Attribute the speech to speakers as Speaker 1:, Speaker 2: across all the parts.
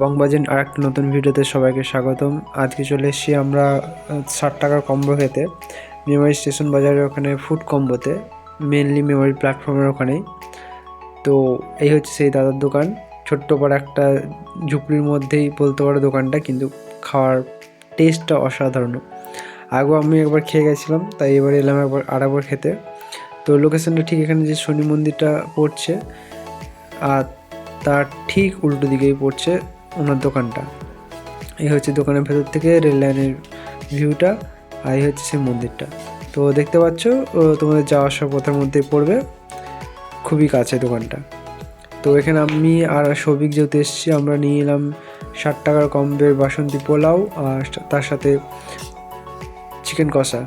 Speaker 1: বংবাজিন আর একটা নতুন ভিডিওতে সবাইকে স্বাগতম। আজকে চলে এসেছি আমরা ষাট টাকার কম্বো খেতে। মেমোরি স্টেশন বাজারের ওখানে ফুড কম্বোতে মেনলি মেমোরি প্ল্যাটফর্মের ওখানেই তো এই হচ্ছে সেই দাদার দোকান। ছোট্ট বড় একটা ঝুপড়ির মধ্যেই বলতে পারো দোকানটা, কিন্তু খাওয়ার টেস্টটা অসাধারণ। আগেও আমি একবার খেয়ে গেছিলাম, তাই এবার এলাম একবার, আর একবার খেতে। তো লোকেশনটা ঠিক এখানে যে শনি মন্দিরটা পড়ছে, আর তার ঠিক উল্টো দিকেই পড়ছে। ওনার দোকানটা। এই হচ্ছে দোকানের ভেতর থেকে রেল লাইনের ভিউটা, আর এই হচ্ছে সেই মন্দিরটা। তো দেখতে পাচ্ছ তোমাদের যাওয়া আসার পথের মধ্যে পড়বে। খুবই কাছে দোকানটা। তো এখানে আমি আর সৌভিক যেহেতু এসেছি, আমরা নিয়ে এলাম ষাট টাকার কম্বের বাসন্তী পোলাও আর তার সাথে চিকেন কষা।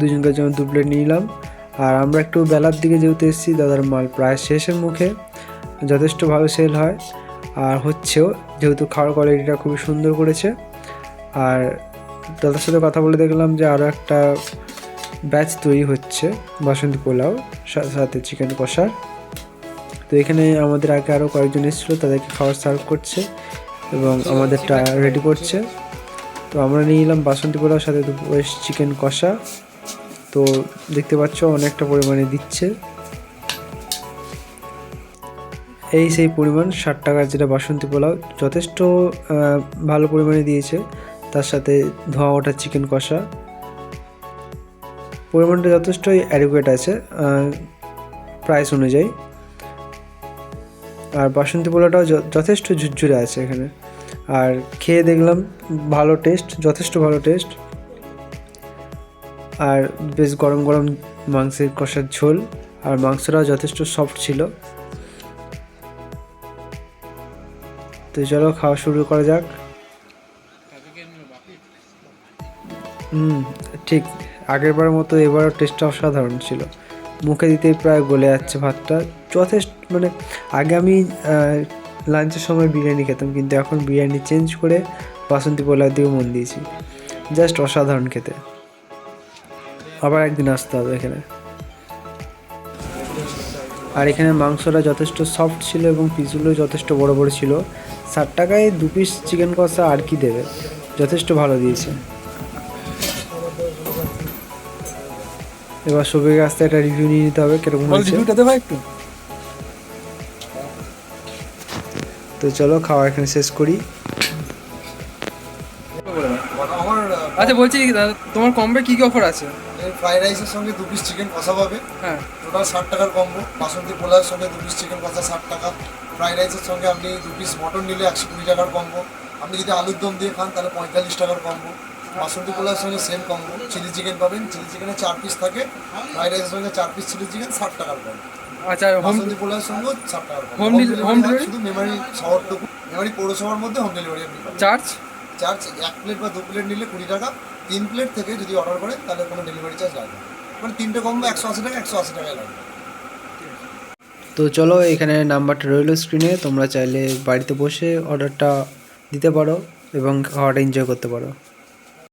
Speaker 1: দুজনকার জন্য দু প্লেট নিলাম আর আমরা একটু বেলার দিকে যেহেতু এসেছি, দাদার মাল প্রায় শেষের মুখে। যথেষ্ট ভালো সেল হয়। আর হচ্ছেও যেহেতু খাওয়ার কোয়ালিটিটা খুবই সুন্দর করেছে। আর দাদার সাথে কথা বলে দেখলাম যে আরও একটা ব্যাচ তৈরি হচ্ছে বাসন্তী পোলাও সাথে চিকেন কষার তো এখানে আমাদের আগে আরও কয়েকজন এসেছিল তাদেরকে খাবার সার্ভ করছে এবং আমাদেরটা রেডি করছে। তো আমরা নিয়ে নিলাম বাসন্তী পোলাওর সাথে চিকেন কষা। তো দেখতে পাচ্ছ অনেকটা পরিমাণে দিচ্ছে। এই সেই পরিমাণ ষাট টাকার যেটা বাসন্তী পোলাও যথেষ্ট ভালো পরিমাণে দিয়েছে। তার সাথে ধোঁয়া ওঠা চিকেন কষা। পরিমাণটা যথেষ্টই অ্যাডিকুয়েট আছে প্রাইস অনুযায়ী। আর বাসন্তী পোলাওটাও য- যথেষ্ট ঝুরঝুরে আছে এখানে। আর খেয়ে দেখলাম ভালো টেস্ট যথেষ্ট ভালো টেস্ট আর বেশ গরম গরম মাংসের কষার ঝোল। আর মাংসটাও যথেষ্ট সফট ছিল। তো চলো, খাওয়া শুরু করা যাক। হুম, ঠিক, আগেরবার মতো এবারও টেস্টটা অসাধারণ ছিল। মুখে দিতেই প্রায় গলে যাচ্ছে ভাতটা। যথেষ্ট মানে আগে আমি লাঞ্চের সময় বিরিয়ানি খেতাম, কিন্তু এখন বিরিয়ানি চেঞ্জ করে বাসন্তী পোলার দিকে মন দিয়েছি। জাস্ট অসাধারণ খেতে। আবার একদিন আসতে হবে এখানে। আর এখানে মাংসটা যথেষ্ট সফট ছিল এবং পিসগুলো যথেষ্ট বড় বড় ছিল। ষাট টাকায় দু পিস চিকেন কষা আর কি দেবে? যথেষ্ট ভালো দিয়েছে। এবার সবের কাছ থেকে একটা রিভিউ নিয়ে নিতে হবে কীরকম হয়েছে।
Speaker 2: রিভিউটা দেবো একটু।
Speaker 1: তো চলো খাওয়া এখানে শেষ করি।
Speaker 2: আচ্ছা বলছি দাদা, তোমার কমবে কি কি অফার আছে?
Speaker 3: ফ্রাইড রাইসের সঙ্গে দু পিস চিকেন কষা পাবে।
Speaker 2: হ্যাঁ।
Speaker 3: টোটাল ষাট টাকার কম্বো বাসন্তী পোলার সঙ্গে দু পিস চিকেন কষা ষাট টাকা। ফ্রাইড রাইসের সঙ্গে আপনি দু পিস মটন নিলে একশো কুড়ি টাকার কম্বো আপনি যদি আলুর দম দিয়ে খান তাহলে পঁয়তাল্লিশ টাকার কম্বো বাসন্তী পোলার সঙ্গে সেম কম্বো চিলি চিকেন পাবেন। চিলি চিকেনে চার পিস থাকে। ফ্রাইড রাইসের সঙ্গে চার পিস চিলি চিকেন ষাট টাকার কম্বো
Speaker 2: আচ্ছা
Speaker 3: বাসন্তী পোলার সঙ্গে ষাট টাকার হোম ডেলিভারি শুধু মেমারি শহরটুকু। মেমারি পৌরসভার মধ্যে হোম ডেলিভারি আপনি
Speaker 2: চার্জ
Speaker 3: চার্জ এক প্লেট বা দু প্লেট নিলে কুড়ি টাকা। তিন প্লেট থেকে যদি অর্ডার করেন, তাহলে কোনো ডেলিভারি চার্জ লাগবে মানে তিনটে কম্বো একশো আশি টাকা, একশো আশি টাকায় লাগবে।
Speaker 1: তো চলো, এখানে নাম্বারটা রইল স্ক্রিনে তোমরা চাইলে বাড়িতে বসে অর্ডারটা দিতে পারো এবং খাওয়াটা এনজয় করতে পারো।